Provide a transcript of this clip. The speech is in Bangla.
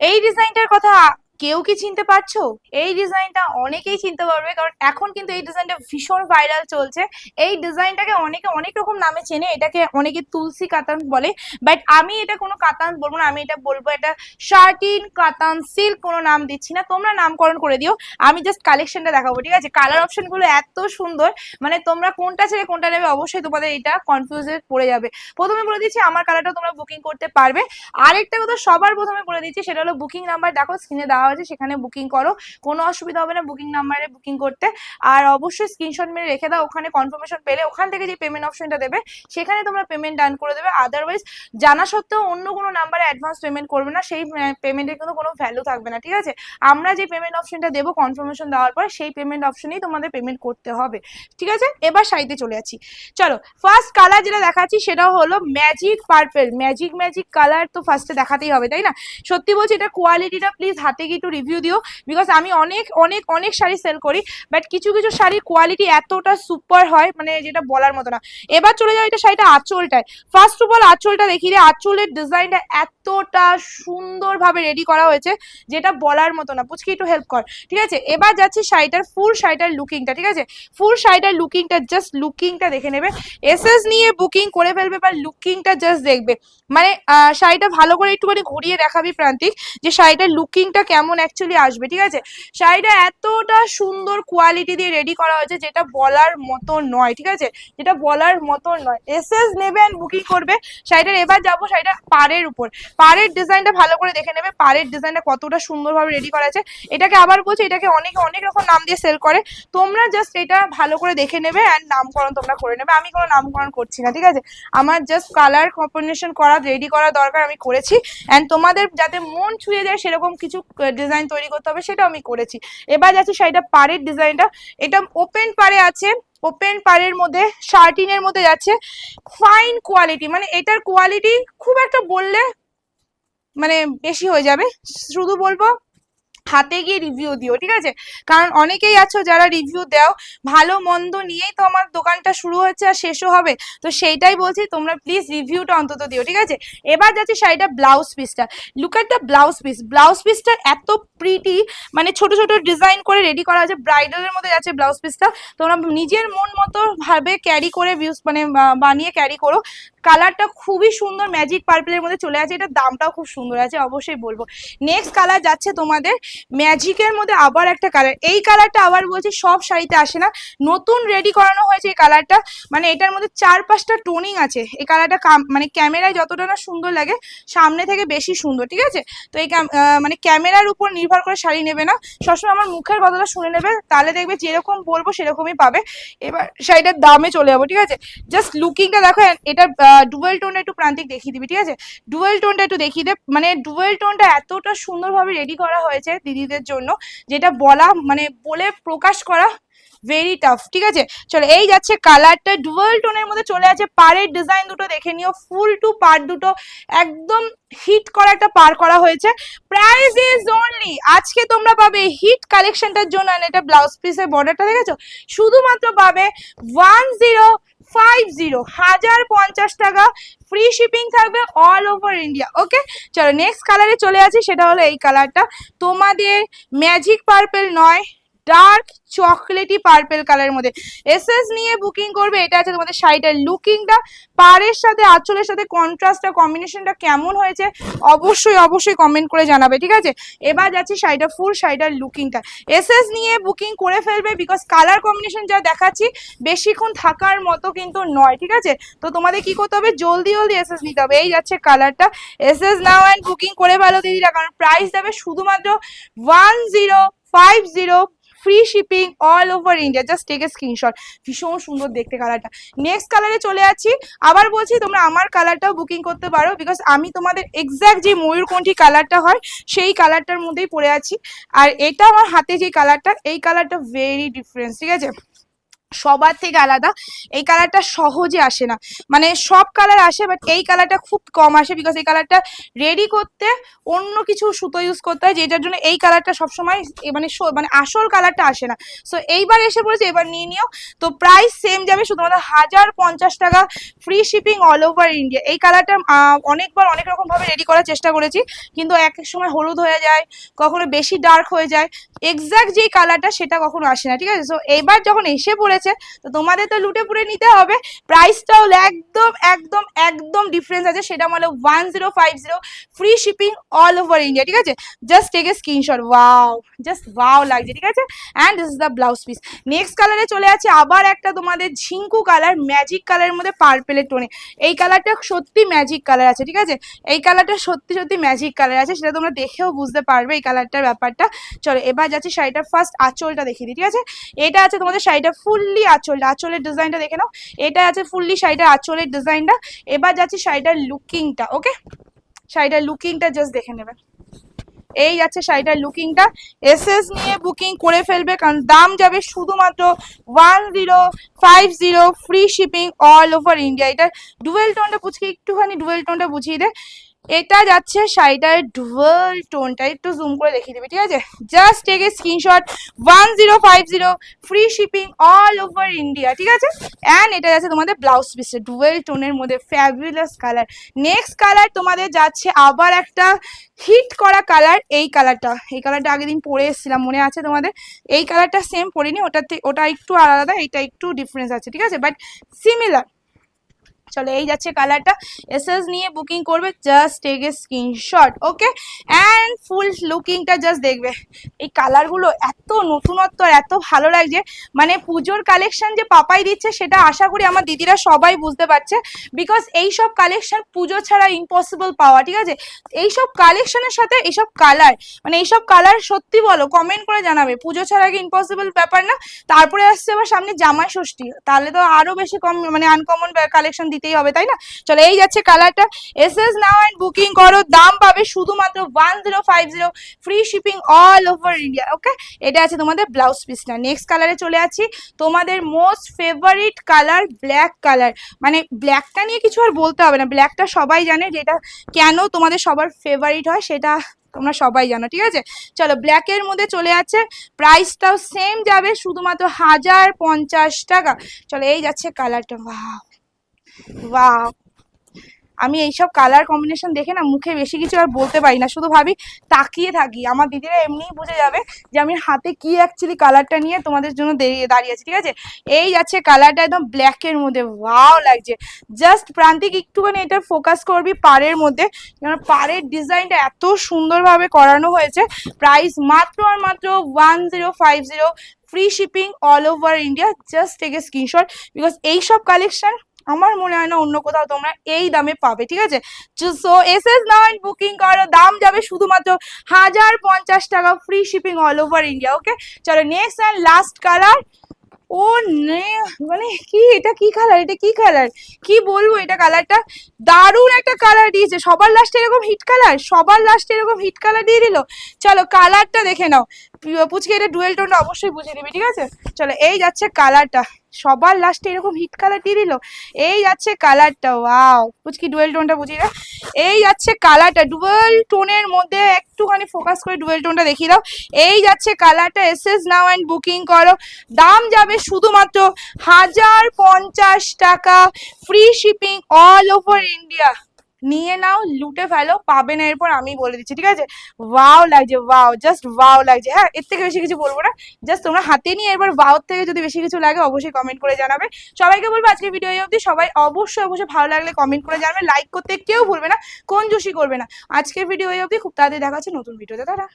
এই ডিজাইনটার কথা কেউ কি চিনতে পারছ? এই ডিজাইনটা অনেকেই চিনতে পারবে, কারণ এখন কিন্তু এই ডিজাইনটা ভীষণ ভাইরাল চলছে। এই ডিজাইনটাকে অনেকে অনেক রকম নামে চেনে, এটাকে অনেকে তুলসী কাতান বলে। বাট আমি এটা কোনো কাতান বলব না, আমি এটা বলব এটা শার্টিন কাতান সিল্ক কোনো নাম দিচ্ছি না। তোমরা নামকরণ করে দিও, আমি জাস্ট কালেকশনটা দেখাবো, ঠিক আছে? কালার অপশনগুলো এত সুন্দর মানে তোমরা কোনটা ছেড়ে কোনটা নেবে, অবশ্যই তোমাদের এটা কনফিউজে পড়ে যাবে। প্রথমে বলে দিচ্ছি, আমার কালারটা তোমরা বুকিং করতে পারবে। আরেকটা কথা সবার প্রথমে বলে দিচ্ছি, সেটা হলো বুকিং নাম্বার দেখো স্ক্রিনে দেওয়া হয়েছে সেখানে বুকিং করো। কোনো অসুবিধা হবে না বুকিং নাম্বারে বুকিং করতে। আর অবশ্যই স্ক্রিনশট মেরে রেখে দাও, ওখানে কনফার্মেশন পেলে ওখান থেকে যে পেমেন্ট অপশনটা দেবে, সেখানে তোমরা পেমেন্ট ডান করে দেবে। আদারওয়াইজ জানা সত্ত্বেও অন্য কোনো নাম্বারে অ্যাডভান্স পেমেন্ট করবে না, সেই পেমেন্টের কিন্তু কোনো ভ্যালু থাকবে না, ঠিক আছে? আমরা যে পেমেন্ট অপশনটা দেবো কনফার্মেশন দেওয়ার পর, সেই পেমেন্ট অপশনেই তোমাদের পেমেন্ট করতে হবে, ঠিক আছে? এবার শাড়িতে চলে যাচ্ছি। চলো ফার্স্ট কালার যেটা দেখাচ্ছি, সেটা হলো magic purple magic magic colour তো ফার্স্টে দেখাতেই হবে, তাই না? সত্যি বলছি, এটা কোয়ালিটিটা প্লিজ হাতে গিয়ে একটু রিভিউ দিও বিকজ আমি অনেক অনেক অনেক শাড়ি সেল করি বাট কিছু কিছু শাড়ির কোয়ালিটি এতটা সুপার হয় মানে যেটা বলার মতো না। এবার চলে যাও এটা শাড়িটা আঁচলটায়। ফার্স্ট অফ অল আঁচলটা দেখি রে আঁচলের ডিজাইনটা এতটা সুন্দরভাবে রেডি করা হয়েছে, যেটা বলার মতো না। পুচকি, একটু হেল্প কর, ঠিক আছে? এবার যাচ্ছি শাড়িটার ফুল শাড়িটার লুকিংটা ঠিক আছে? ফুল শাড়িটার লুকিংটা জাস্ট লুকিংটা দেখে নেবে। এসএস নিয়ে বুকিং করে ফেলবে বা লুকিংটা জাস্ট দেখবে। মানে শাড়িটা ভালো করে একটুখানি ঘুরিয়ে দেখাবি, প্রান্তিক, যে শাড়িটার লুকিংটা কেমন অ্যাকচুয়ালি আসবে, ঠিক আছে? শাড়িটা এতটা সুন্দর কোয়ালিটি দিয়ে রেডি করা হয়েছে যেটা বলার মতো নয়, ঠিক আছে? যেটা বলার মতো নয়। এসএস নেবে অ্যান্ড বুকিং করবে। শাড়িটার এবার যাব শাড়িটার পাড়ের উপর। পাড়ের ডিজাইনটা ভালো করে দেখে নেবে, পাড়ের ডিজাইনটা কতটা সুন্দরভাবে রেডি করা আছে। এটাকে আবার বলছি, এটাকে অনেকে অনেক রকম নাম দিয়ে সেল করে। তোমরা জাস্ট এটা ভালো করে দেখে নেবে অ্যান্ড নামকরণ তোমরা করে নেবে। আমি কোনো নামকরণ করছি না, ঠিক আছে? আমার জাস্ট কালার কম্বিনেশন করা রেডি করা দরকার আমি করেছি। অ্যান্ড তোমাদের যাতে মন ছুঁয়ে যায় সেরকম কিছু ডিজাইন তৈরি করতে হবে সেটা আমি করেছি। এবার যাচ্ছে শাড়িটা পাড়ের ডিজাইনটা। এটা ওপেন পাড়ে আছে ওপেন পারের মধ্যে শার্টিনের মধ্যে যাচ্ছে ফাইন কোয়ালিটি মানে এটার কোয়ালিটি খুব একটা বললে মানে বেশি হয়ে যাবে। শুধু বলব হাতে গিয়ে রিভিউ দিও, ঠিক আছে? কারণ অনেকেই আছো যারা রিভিউ দাও, ভালো, মন্দ নিয়েই তো আমার দোকানটা শুরু হচ্ছে আর শেষও হবে। তো সেইটাই বলছি, তোমরা প্লিজ রিভিউটা অন্তত দিও, ঠিক আছে? এবার যাচ্ছি শাড়িটা ব্লাউজ পিসটা look at the blouse piece blouse পিসটা এত প্রিটি মানে ছোট ছোট ডিজাইন করে রেডি করা আছে ব্রাইডালের মধ্যে যাচ্ছে ব্লাউজ পিসটা তোমরা নিজের মন মতো ভাবে ক্যারি করে ভিউজ মানে বানিয়ে ক্যারি করো। কালারটা খুবই সুন্দর ম্যাজিক পার্পলের মধ্যে চলে আছে, এটার দামটাও খুব সুন্দর আছে, অবশ্যই বলব। নেক্সট কালার যাচ্ছে তোমাদের ম্যাজিকের মধ্যে আবার একটা কালার এই কালারটা আবার বলছি সব শাড়িতে আসে না। নতুন রেডি করানো হয়েছে এই কালারটা মানে এটার মধ্যে চার পাঁচটা টোনিং আছে। এই কালারটা মানে ক্যামেরায় যতটা না সুন্দর লাগে, সামনে থেকে বেশি সুন্দর, ঠিক আছে? তো এই মানে ক্যামেরার উপর নির্ভর করে শাড়ি নেবে না। সবসময় আমার মুখের কথাটা শুনে নেবে। তাহলে দেখবে যেরকম বলব সেরকমই পাবে। এবার শাড়িটার দামে চলে যাব, ঠিক আছে? জাস্ট লুকিংটা দেখো এটা ডুয়েল টোনটা একটু প্রান্তিক দেখিয়ে দিবি, ঠিক আছে? ডুয়েল টোনটা একটু দেখিয়ে দে। মানে ডুয়েল টোনটা এতটা সুন্দরভাবে রেডি করা হয়েছে দিদিদের জন্য, যেটা বলা মানে বলে প্রকাশ করা ভেরি টাফ ঠিক আছে? চলো, এই যাচ্ছে কালারটা ডুয়েল টোনের মধ্যে চলে আছে, পাড়ের ডিজাইন দুটো দেখে নিও ফুল টু পার দুটো, একদম হিট করা একটা পার করা হয়েছে। প্রাইস ইজ অনলি আজকে তোমরা পাবে হিট কালেকশনটার জন্য এটা ব্লাউজ পিসের বর্ডারটা দেখেছ? শুধুমাত্র পাবে ওয়ান জিরো ফাইভ জিরো হাজার পঞ্চাশ টাকা ফ্রি শিপিং থাকবে অল ওভার ইন্ডিয়া ওকে চলো নেক্সট কালারে চলে আসি, সেটা হলো এই কালারটা তোমাদের ম্যাজিক পার্পেল নয় ডার্ক চকলেটি পার্পেল কালারের মধ্যে। এসএস নিয়ে বুকিং করবে, এটা আছে তোমাদের শাড়িটার লুকিংটা। পাড়ের সাথে, আঁচলের সাথে কন্ট্রাস্টটা কম্বিনেশনটা কেমন হয়েছে, অবশ্যই অবশ্যই কমেন্ট করে জানাবে, ঠিক আছে? এবার যাচ্ছি শাড়িটা ফুল শাড়িটার লুকিংটা। এসএস নিয়ে বুকিং করে ফেলবে বিকজ কালার কম্বিনেশন যা দেখাচ্ছি, বেশিক্ষণ থাকার মতো কিন্তু নয়, ঠিক আছে? তো তোমাদের কি করতে হবে? জলদি জলদি এসএস নিতে হবে। এই যাচ্ছে কালারটা এসএস নাও অ্যান্ড বুকিং করে ভালো দিদিরা, কারণ প্রাইস দেবে শুধুমাত্র one zero five zero free shipping all over India just take a screenshot ভীষণ সুন্দর দেখতে কালারটা নেক্সট কালারে চলে আছি। আবার বলছি, তোমরা আমার কালারটাও বুকিং করতে পারো বিকজ আমি তোমাদের এক্স্যাক্ট যে ময়ূরকণ্ঠী কালারটা হয়, সেই কালারটার মধ্যেই পরে আছি। আর এটা আমার হাতে যে কালারটা এই কালারটা ভেরি ডিফারেন্স ঠিক আছে? সবার থেকে আলাদা। এই কালারটা সহজে আসে না। মানে সব কালার আসে বাট এই কালারটা খুব কম আসে বিকজ এই কালারটা রেডি করতে অন্য কিছু সুতো ইউজ করতে হয়, যেটার জন্য এই কালারটা সবসময় মানে মানে আসল কালারটা আসে না। সো এইবার এসে পড়েছে এবার নিয়ে নিও। তো প্রাইস সেম যাবে, শুধুমাত্র হাজার পঞ্চাশ টাকা free shipping all over India এই কালারটা অনেকবার অনেক রকমভাবে রেডি করার চেষ্টা করেছি, কিন্তু এক এক সময় হলুদ হয়ে যায়, কখনো বেশি ডার্ক হয়ে যায়। এক্সাক্ট যেই কালারটা সেটা কখনো আসে না, ঠিক আছে? সো এইবার যখন এসে পড়েছে তো তোমাদের তো লুটে পুরে নিতে হবে। প্রাইসটাও একদম একদম একদম ডিফারেন্স আছে। সেটা হলো one zero five zero free shipping all over India ঠিক আছে? Just take a screenshot wow just wow লাগছে, ঠিক আছে? And this is the blouse piece next কালারে চলে আছে আবার একটা তোমাদের ঝিঙ্কু কালার ম্যাজিক কালারের মধ্যে পার্পেলের টোনে এই কালারটা সত্যি ম্যাজিক কালার আছে, ঠিক আছে? এই কালারটা সত্যি সত্যি ম্যাজিক কালার আছে, সেটা তোমরা দেখেও বুঝতে পারবে এই কালারটার ব্যাপারটা। চলো, এবার যাচ্ছি শাড়িটার ফার্স্ট আঁচলটা দেখিয়ে দিই, ঠিক আছে? এটা আছে তোমাদের শাড়িটা ফুললি আঁচলটা আঁচলের ডিজাইনটা দেখে নাও। এটা আছে ফুললি শাড়িটার আঁচলের ডিজাইনটা। এবার যাচ্ছি শাড়িটার লুকিংটা, ওকে? শাড়িটার লুকিংটা জাস্ট দেখে নেবে। এই যাচ্ছে শাড়িটার লুকিংটা। এসএস নিয়ে বুকিং করে ফেলবে, কারণ দাম যাবে শুধুমাত্র one zero five zero free shipping all over India এটা ডুয়েল টোনটা পুচকে একটুখানি ডুয়েল টোনটা বুঝিয়ে দে। এটা যাচ্ছে শাড়িটার ডুয়েল টোনটা, একটু জুম করে দেখিয়ে দেবে, ঠিক আছে? Just take a screenshot one zero five zero free shipping all over India ঠিক আছে? অ্যান্ড এটা যাচ্ছে তোমাদের ব্লাউজ পিসে ডুয়েল টোনের মধ্যে ফ্যাবুলাস কালার নেক্সট কালার তোমাদের যাচ্ছে আবার একটা হিট করা কালার এই কালারটা এই কালারটা আগের দিন পরে এসেছিলাম, মনে আছে তোমাদের? এই কালারটা সেম পরিনি, ওটাতে, ওটা একটু আলাদা, এটা একটু ডিফারেন্স আছে, ঠিক আছে? বাট সিমিলার চলো এই যাচ্ছে কালারটা। এসএস নিয়ে বুকিং করবে just take a screenshot okay and full লুকিংটা just দেখবে। এই কালারগুলো এত নতুনত্ব আর এত ভালো লাগছে। মানে পুজোর কালেকশন যে পাপাই দিচ্ছে, সেটা আশা করি আমার দিদিরা সবাই বুঝতে পারছে। বিকজ এই সব কালেকশন পুজো ছাড়া ইম্পসিবল পাওয়া, ঠিক আছে? এইসব কালেকশনের সাথে এইসব কালার মানে এইসব কালার সত্যি বলো কমেন্ট করে জানাবে। পুজো ছাড়া কি ইম্পসিবল ব্যাপার না। তারপরে আসছে আবার সামনে জামাই ষষ্ঠী। তাহলে তো আরও বেশি কম মানে আনকমন কালেকশন দিতেই হবে, তাই না? চলো, এই যাচ্ছে কালারটা S S now and booking করো, দাম পাবে শুধুমাত্র one zero five zero free shipping all over India okay এটা আছে তোমাদের ব্লাউজ পিসটা নেক্সট কালারে চলে আছি তোমাদের most favourite colour black colour মানে ব্ল্যাকটা নিয়ে কিছু আর বলতে হবে না। ব্ল্যাকটা সবাই জানে যেটা কেন তোমাদের সবার ফেভারিট হয়, সেটা তোমরা সবাই জানো, ঠিক আছে? চলো ব্ল্যাকের মধ্যে চলে যাচ্ছে। প্রাইসটাও সেম যাবে, শুধুমাত্র হাজার পঞ্চাশ টাকা। চলো, এই যাচ্ছে কালারটা বাহ বাহ আমি এইসব কালার কম্বিনেশন দেখে না মুখে বেশি কিছু আর বলতে পারি না। শুধু ভাবি, তাকিয়ে থাকি। আমার দিদিরা এমনিই বুঝে যাবে যে আমি হাতে কি অ্যাকচুয়ালি কালারটা নিয়ে তোমাদের জন্য দাঁড়িয়ে আছি, ঠিক আছে? এই যাচ্ছে কালারটা একদম ব্ল্যাকের মধ্যে। ওয়াও লাগছে। জাস্ট প্রান্তিক একটুখানি এটা ফোকাস করবি পাড়ের মধ্যে। কারণ পাড়ের ডিজাইনটা এত সুন্দরভাবে করানো হয়েছে। প্রাইস মাত্র আর মাত্র one zero five zero free shipping all over India just take a screenshot because এইসব কালেকশন আমার মনে হয় না অন্য কোথাও তোমরা এই দামে পাবে, ঠিক আছে? So S S and booking করো, দাম যাবে শুধুমাত্র হাজার পঞ্চাশ টাকা free shipping all over India okay চলো নেক্সট অ্যান্ড লাস্ট কালার ও মানে কি, এটা কি কালার এটা কি কালার কি বলব এটা কালারটা দারুণ একটা কালার দিয়েছে, সবার লাস্টে এরকম হিট কালার সবার লাস্টে এরকম হিট কালার দিয়ে দিল? চলো কালারটা দেখে নাও। পুচকে, এটা ডুয়েল টোনটা অবশ্যই বুঝে নিবি ঠিক আছে? চলো, এই যাচ্ছে কালারটা সবার লাস্টে এরকম হিট কালার দিয়ে দিল? এই যাচ্ছে কালারটা ওয়াও বুঝ কি ডুয়েল টোনটা বুঝি না এই যাচ্ছে কালারটা ডুয়েল টোনের মধ্যে একটুখানি ফোকাস করে ডুয়েল টোনটা দেখিয়ে দাও। এই যাচ্ছে কালারটা S S now and booking করো। দাম যাবে শুধুমাত্র হাজার পঞ্চাশ টাকা free shipping all over India নিয়ে নাও, লুটে ফেলো, পাবে না। এরপর আমি বলে দিচ্ছি, ঠিক আছে? ওয়াও লাগছে ওয়াও জাস্ট ওয়াও লাগছে। হ্যাঁ এর থেকে বেশি কিছু বলব না। জাস্ট তোমরা হাতে নিয়ে এরপর ওয়াও থেকে যদি বেশি কিছু লাগে, অবশ্যই কমেন্ট করে জানাবে। সবাইকে বলব আজকে ভিডিও অবধি। সবাই অবশ্যই অবশ্যই ভালো লাগলে কমেন্ট করে জানাবে। লাইক করতে কেউ ভুলবে না, কোন জুসি করবে না। আজকের ভিডিও অবধি। খুব তাড়াতাড়ি দেখা হচ্ছে নতুন ভিডিওতে তারা